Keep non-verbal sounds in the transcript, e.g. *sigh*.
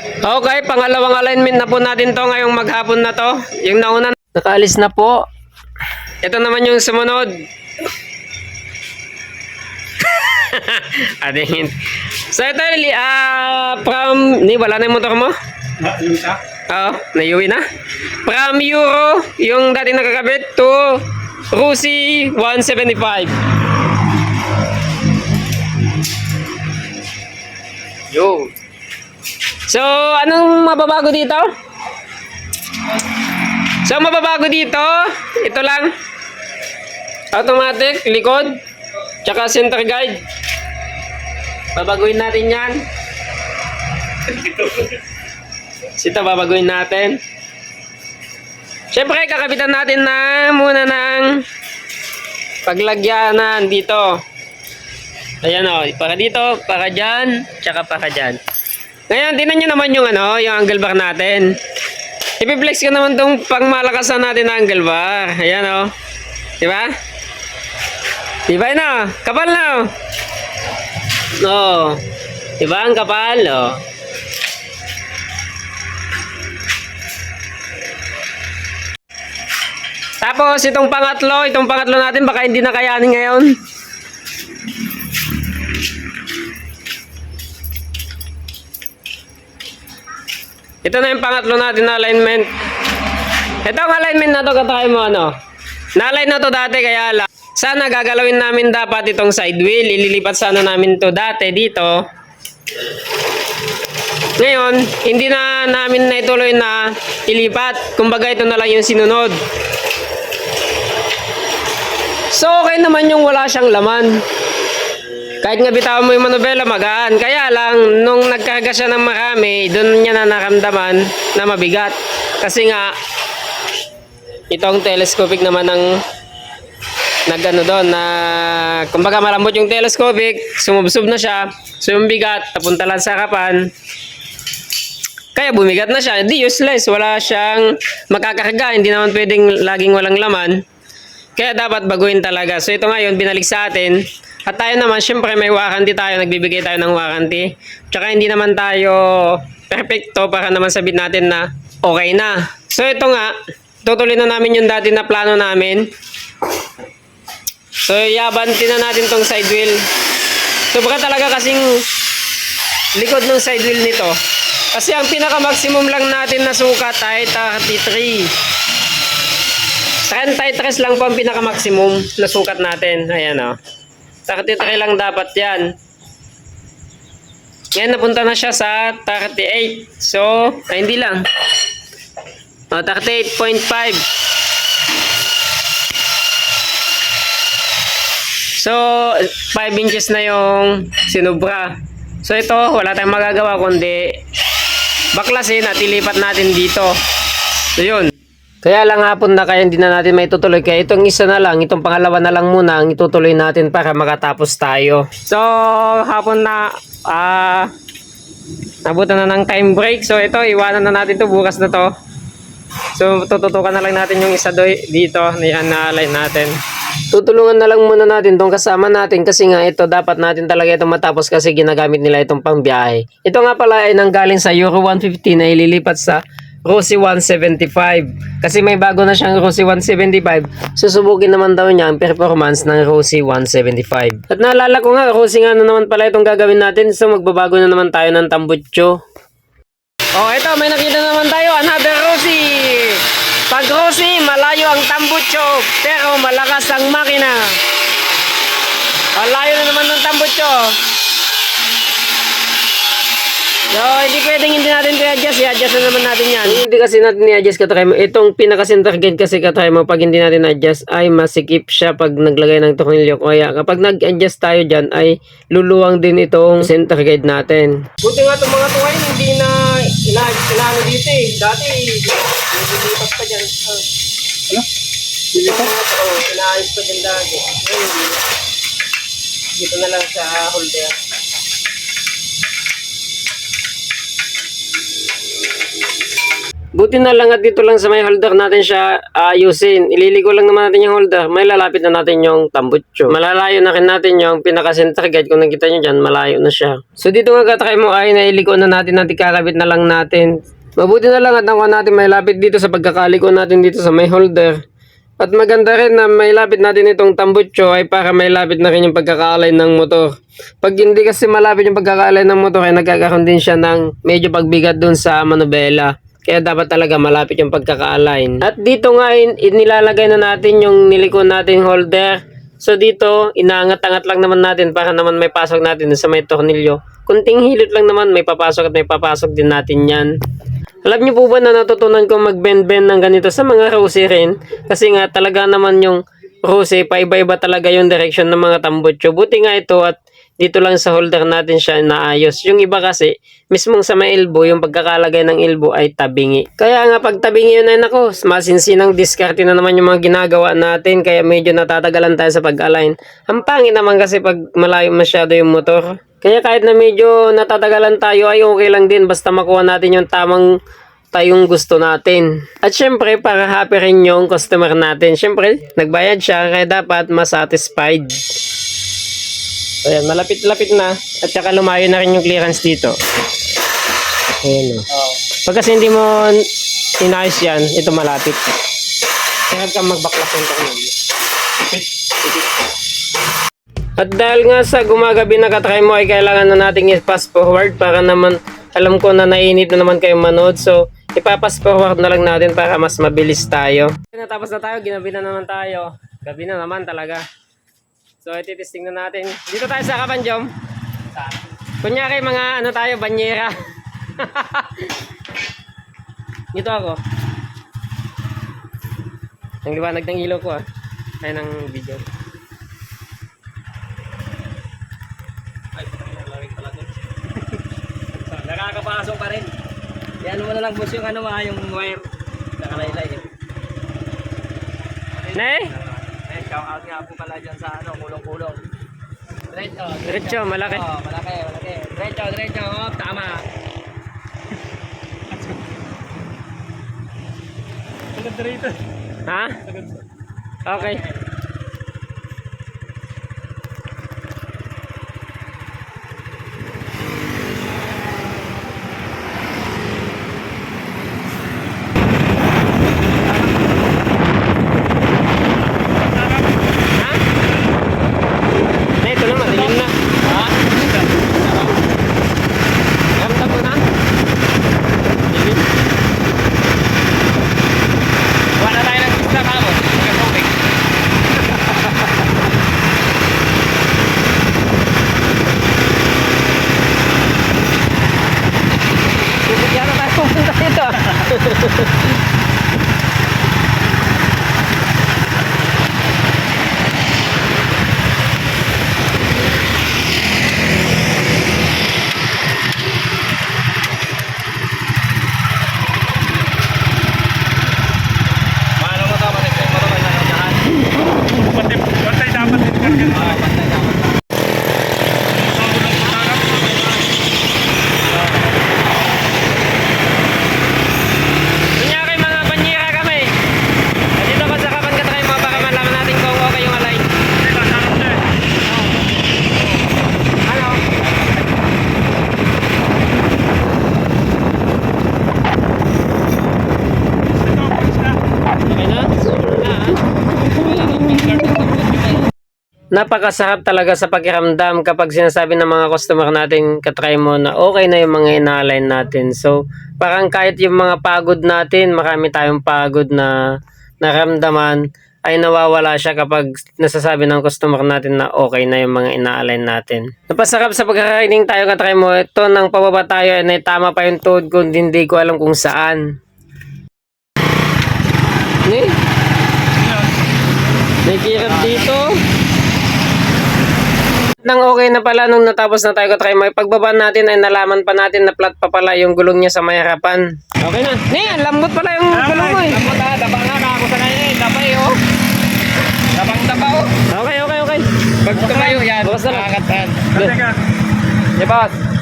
Okay, pangalawang alignment na po natin to ngayong maghapon na to. Yung nauna, nakaalis na po. Ito naman yung sumunod. *laughs* Adingin. So ito, ah, from, ni, wala na yung motor mo? Yung isa? Oo, naiuwi na. From Euro, yung dati nakakabit, to Rusi 175. Yo. So, anong mababago dito? So, mababago dito, ito lang. Automatic, likod, tsaka center guide. Babaguhin natin yan. *laughs* Sito, babaguhin natin. Siyempre, kakabitan natin na muna ng paglagyanan dito. Ayan o, para dito, para dyan, tsaka para dyan. Ngayon, tinan nyo naman yung ano, yung angle bar natin. Ipiplex ko naman tong pangmalakasan natin na angle bar. Ayan o. Di ba? Di ba na? Kapal na o. Oo. Di ba ang kapal? Oh. Tapos itong pangatlo, itong pangatlo natin baka hindi na kayanin ngayon. Ito na yung pangatlo natin na alignment. Ito ang alignment na to katry mo ano. Na-align na to dati kaya lang. Sana gagalawin namin dapat itong side wheel. Ililipat sana namin to dati dito. Ngayon, hindi na namin na ituloy na ilipat. Kumbaga ito na lang yung sinunod. So okay naman yung wala siyang laman. Kahit nga bitawan mo yung manubela, magaan. Kaya lang, nung nagkarga siya ng marami, doon niya na naramdaman na mabigat. Kasi nga, itong telescopic naman ng nagano doon na kumbaga malambot yung telescopic, sumubsob na siya, so yung bigat, napunta lang sa harapan. Kaya bumigat na siya, di useless, wala siyang makakarga, hindi naman pwedeng laging walang laman. Kaya dapat baguhin talaga. So ito ngayon, binalik sa atin. At tayo naman, syempre may warranty tayo, nagbibigay tayo ng warranty. Tsaka hindi naman tayo perfecto para naman sabihin natin na okay na. So ito nga, tutuloy na namin yung dati na plano namin. So yabanti na natin tong side wheel. Sobra talaga kasing likod ng side wheel nito. Kasi ang pinaka-maximum lang natin na sukat ay 33. 33 lang po ang pinaka-maximum na sukat natin. Ayan o. 33 lang dapat yan. Ngayon napunta na siya sa 38. So, ay hindi lang. O, 38.5. So, 5 inches na yung sinubra. So, ito, wala tayong magagawa kundi baklasin at ilipat natin dito. So, yun. Kaya lang hapon na kaya hindi na natin may tutuloy. Kaya itong isa na lang, itong pangalawa na lang muna ang itutuloy natin para makatapos tayo. So, hapon na, ah, nabutan na ng time break. So, ito, iwanan na natin to bukas na to. So, tututukan na lang natin yung isa doy, dito na yan na align natin. Tutulungan na lang muna natin tong kasama natin kasi nga ito dapat natin talaga itong matapos kasi ginagamit nila itong pangbiyahe. Ito nga pala ay nanggaling sa Euro 150 na ililipat sa Rossi 175. Kasi may bago na siyang Rossi 175. Susubukin naman daw niya ang performance ng Rossi 175. At naalala ko nga, Rossi nga na naman pala itong gagawin natin. So magbabago na naman tayo ng tambutso. Oh, ito, may nakita naman tayo. Another Rossi. Pag Rossi, malayo ang tambutso. Pero malakas ang makina. Malayo na naman ng tambutso. So, hindi pwedeng hindi natin i-adjust. I-adjust na naman natin yan. Hindi kasi natin i-adjust katry mo. Itong pinaka-center guide kasi katry mo, pag hindi natin adjust, ay masikip siya pag naglagay ng tornilyo. Kaya kapag nag-adjust tayo dyan, ay luluwang din itong center guide natin. Buti nga itong mga tuway, hindi na inaano dito eh. Dati, nililipat pa dyan. Uh, Ano? Dilipat? Oo, inaayos pa dyan dati. Ngayon. Dito na lang sa holder. Buti na lang at dito lang sa may holder natin siya ayusin. Ililigo lang naman natin yung holder. May lalapit na natin yung tambutso. Malalayo na rin natin yung pinaka-center guide. Kung nakita nyo dyan, malayo na siya. So dito nga katry mo ay nailigo na natin natin kakabit na lang natin. Mabuti na lang at nakuha natin may lapit dito sa pagkakaliko natin dito sa may holder. At maganda rin na may lapit natin itong tambutso ay para may lapit na rin yung pagkakaalay ng motor. Pag hindi kasi malapit yung pagkakaalay ng motor ay nagkakaroon din siya ng medyo pagbigat dun sa manubela. Kaya dapat talaga malapit yung pagkaka-align. At dito nga in, inilalagay na natin yung niliko nating holder. So dito, inaangat-angat lang naman natin para naman may pasok natin sa may tornilyo. Kunting hilot lang naman may papasok at may papasok din natin yan. Alam niyo po ba na natutunan ko mag-bend-bend ng ganito sa mga rose rin? Kasi nga talaga naman yung rose, paiba-iba talaga yung direction ng mga tambutso. Buti nga ito at dito lang sa holder natin siya naayos. Yung iba kasi, mismong sa may elbow, yung pagkakalagay ng elbow ay tabingi. Kaya nga pag tabingi yun ay nako, masinsinang diskarte na naman yung mga ginagawa natin kaya medyo natatagalan tayo sa pag-align. Ang pangit naman kasi pag malayo masyado yung motor. Kaya kahit na medyo natatagalan tayo ay okay lang din basta makuha natin yung tamang tayong gusto natin. At syempre, para happy rin yung customer natin. Syempre, nagbayad siya kaya dapat masatisfied. So yan, malapit-lapit na. At saka lumayo na rin yung clearance dito. Ayan o. Pag kasi hindi mo inayos yan, ito malapit. Kaya kang magbaklas ng tornilyo. At dahil nga sa gumagabi na katry mo ay kailangan na nating i-pass forward para naman alam ko na nainit na naman kayong manood. So, ipapass forward na lang natin para mas mabilis tayo. Natapos na tayo, ginabi na naman tayo. Gabi na naman talaga. So, ititesting na natin. Dito tayo sa Kapanjom. Kunyari mga ano tayo, banyera. *laughs* Dito ako. Ang liwanag ng ilaw ko ah. Ay, ng video. *laughs* Nakakapasok pa rin. Yan mo na lang boss yung ano ah, yung wire. Nakalaylay eh. Ne? Shout out nga po pala dyan sa ano, kulong-kulong. Diretso. Diretso, malaki. Oh, malaki, malaki. Diretso, diretso. Oh, tama. Ha? Okay. Ha? Na, ito na, madilim na. Ha? Ramdam mo na? Dilim. Wala na tayo ng pista ka mo. Nagkatubig. Bibigyan na tayo pupunta dito. Paano mo to? Matay mo to ba na lahat? Pati, pati dapat din kasi. Ah, patay dapat. Kunyari mga banyera kami. Dito ka sa kapan ka tayo mga baka malaman natin kung okay yung alay. Ano? Okay na? Na, ah. Napakasarap talaga sa pakiramdam kapag sinasabi ng mga customer natin katry mo na okay na yung mga ina-align natin. So, parang kahit yung mga pagod natin, marami tayong pagod na naramdaman, ay nawawala siya kapag nasasabi ng customer natin na okay na yung mga ina-align natin. Napasarap sa pagkakarinig tayo katry mo. Ito nang pababa tayo ay tama pa yung tuhod ko, hindi ko alam kung saan. Ni? May kirap dito. Nang okay na pala nung natapos na tayo try mo, pagbaba natin ay nalaman pa natin na flat pa pala yung gulong niya sa may harapan. Okay na. Ni, lambot pala yung gulong mo eh. Tapos ah, daba nga ako sa kanya eh. Daba eh oh. Dabang daba oh. Okay, okay, okay. Pag tumayo yan, makakatan. Teka, Di boss?